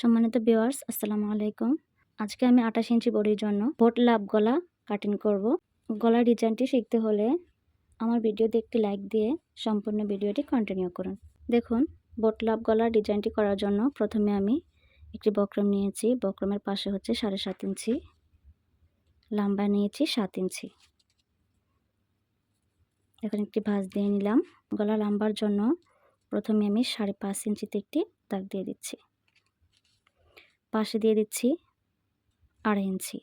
সম্মানিত ভিউয়ার্স আসসালামু আলাইকুম। আজকে আমি আঠাশ ইঞ্চি বডির জন্য ভোট লাভ গলা কাটিং করব। গলার ডিজাইনটি শিখতে হলে আমার ভিডিওতে একটি লাইক দিয়ে সম্পূর্ণ ভিডিওটি কন্টিনিউ করুন। দেখুন বোট লাভ গলার ডিজাইনটি করার জন্য প্রথমে আমি একটি বক্রম নিয়েছি। বক্রমের পাশে হচ্ছে সাড়ে সাত ইঞ্চি, লম্বা নিয়েছি সাত ইঞ্চি। এখন একটি ভাঁজ দিয়ে নিলাম। গলা লাম্বার জন্য প্রথমে আমি সাড়ে পাঁচ ইঞ্চিতে একটি দাগ দিয়ে দিচ্ছি। পাশে দিয়ে দিচ্ছি আড়াই ইঞ্চি।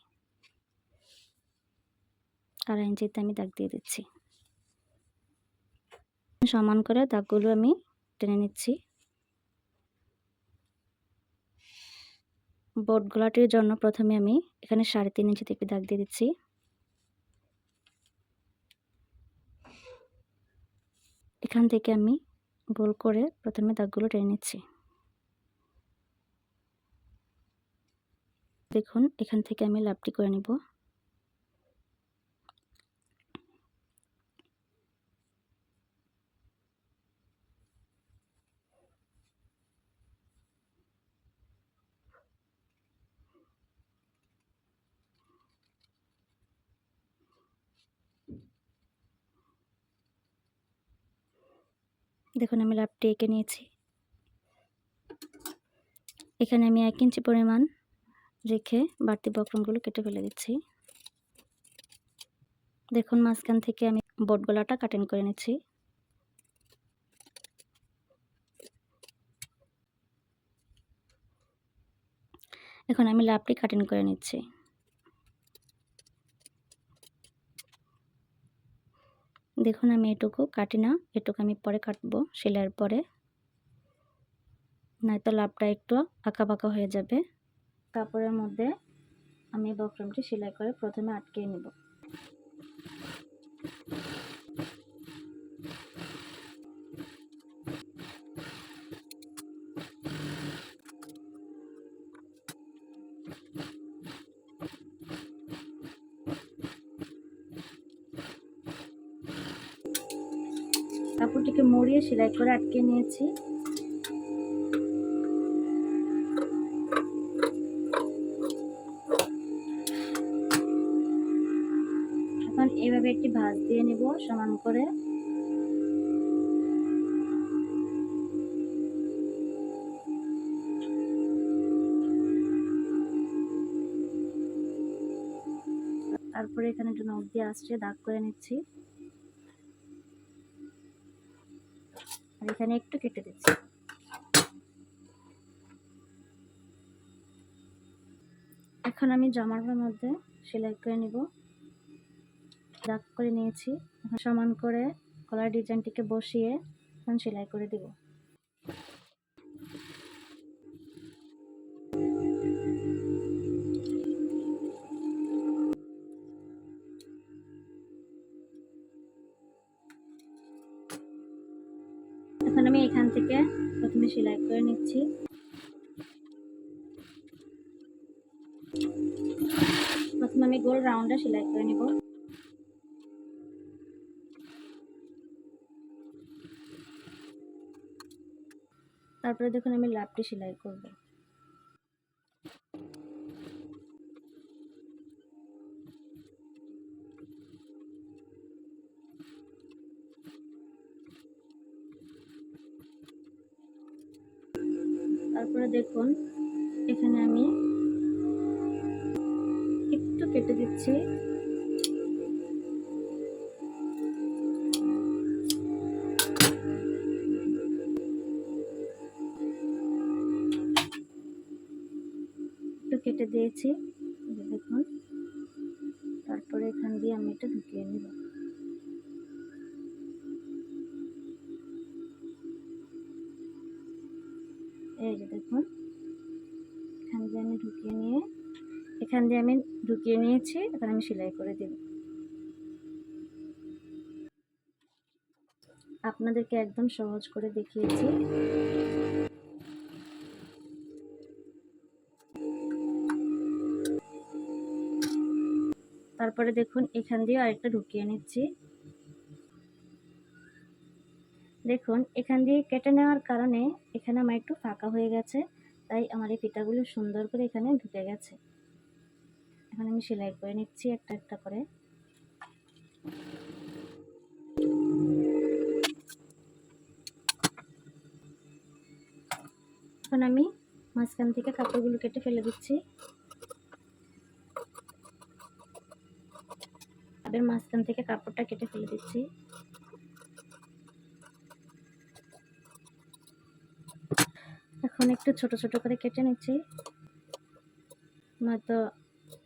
আড়াই ইঞ্চিতে আমি দাগ দিয়ে দিচ্ছি। সমান করে দাগগুলো আমি টেনে নিচ্ছি। বোট গোলাটির জন্য প্রথমে আমি এখানে সাড়ে তিন ইঞ্চিতে একটি দাগ দিয়ে দিচ্ছি। এখান থেকে আমি গোল করে প্রথমে দাগগুলো টেনে নিচ্ছি। দেখুন, এখান থেকে আমি লাভটি করে নিব। দেখুন, আমি লাভটি এঁকে নিয়েছি। এখানে আমি এক ইঞ্চি পরিমাণ রেখে বাড়তি বক্রমগুলো কেটে ফেলে দিচ্ছি। দেখুন, মাঝখান থেকে আমি বট গলাটা কাটিং করে নিচ্ছি। এখন আমি লাভটি কাটিং করে নিচ্ছি। দেখুন, আমি এটুকু কাটি না, এটুকু আমি পরে কাটবো সেলাইয়ের পরে। নয়তো লাভটা একটু আঁকা বাঁকা হয়ে যাবে। কাপড়ের মধ্যে আমি বক্রমটি সেলাই করে প্রথমে আটকে নেব। কাপড়টিকে মরিয়ে সেলাই করে আটকে নিয়েছি। এখন এভাবে একটি ভাঁজ দিয়ে নেব, সমান করে। তারপরে এখানে একটু নখ দিয়ে আসছে দাগ করে নিচ্ছি। আর এখানে একটু কেটে দিচ্ছি। এখন আমি জামার মধ্যে সেলাই করে নিব। দাগ করে নিয়েছি। সমান করে কলার ডিজাইনটিকে বসিয়ে এখন সেলাই করে দিব। এখন আমি এখান থেকে প্রথমে সেলাই করে নিচ্ছি। প্রথমে আমি গোল রাউন্ডে সেলাই করে নিব। তারপরে দেখুন আমি লাভটি সেলাই করব। তারপরে দেখুন এখানে আমি একটু কেটে দিচ্ছি। দিয়েছি। দেখুন। তারপরে এখান দিয়ে আমি এটা ঢুকিয়ে নিব। এই যে দেখুন। এখান দিয়ে আমি ঢুকিয়ে নিয়ে, এখান দিয়ে আমি ঢুকিয়ে নিয়েছি। এখন আমি সেলাই করে দেব। আপনাদেরকে একদম সহজ করে দেখিয়েছি। তারপরে দেখুন, এখান দিয়ে আরেকটা ঢুকিয়ে নিচ্ছি। দেখুন, এখান দিয়ে কেটে নেওয়ার কারণে এখানে আমার একটু ফাঁকা হয়ে গেছে, তাই আমার এই ফিতাগুলো সুন্দর করে এখানে ঢুকে গেছে। এখন আমি সেলাই করে নিচ্ছি একটা একটা করে। এখন আমি মাঝখান থেকে কাপড়গুলো কেটে ফেলে দিচ্ছি। কাপড়ের মাঝখান থেকে কাপড়টা কেটে ফেলে দিচ্ছি। এখন একটু ছোট ছোট করে কেটে নিচ্ছি। নয়তো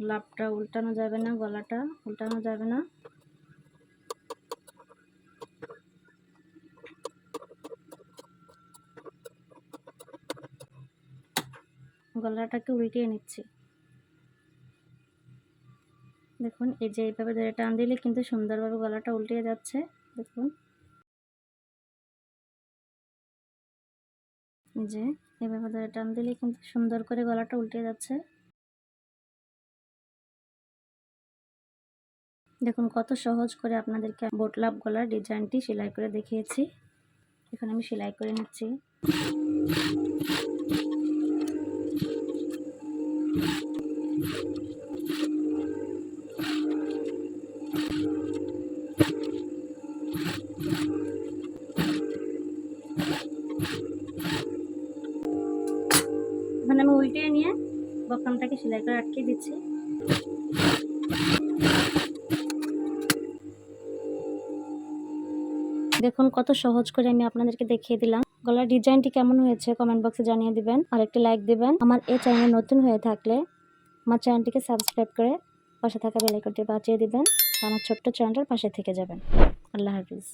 লাভটা উল্টানো যাবে না, গলাটা উল্টানো যাবে না। গলাটাকে উল্টিয়ে নিচ্ছি। দেখুন, এই যে এইভাবে ধরে টান দিলে কিন্তু সুন্দরভাবে গলাটা উল্টিয়ে যাচ্ছে, দেখুন। যে এভাবে ধরে টান দিলে কিন্তু সুন্দর করে গলাটা উল্টে যাচ্ছে। দেখুন, কত সহজ করে আপনাদেরকে বোটলাপ গলার ডিজাইনটি সেলাই করে দেখিয়েছি। এখন আমি সেলাই করে নিচ্ছি। এখন আমি উল্টিয়ে নিয়ে বকামটাকে সেলাই করে আটকে দিচ্ছি। দেখুন, কত সহজ করে আমি আপনাদেরকে দেখিয়ে দিলাম। গলার ডিজাইনটি কেমন হয়েছে কমেন্ট বক্সে জানিয়ে দিবেন। আর একটি লাইক দিবেন। আমার এই চ্যানেল নতুন হয়ে থাকলে আমার চ্যানেলটিকে সাবস্ক্রাইব করে পাশে থাকা বেলাইকনটি বাঁচিয়ে দিবেন। আমার ছোট্ট চ্যানেলটার পাশে থেকে যাবেন। আল্লাহ হাফিজ।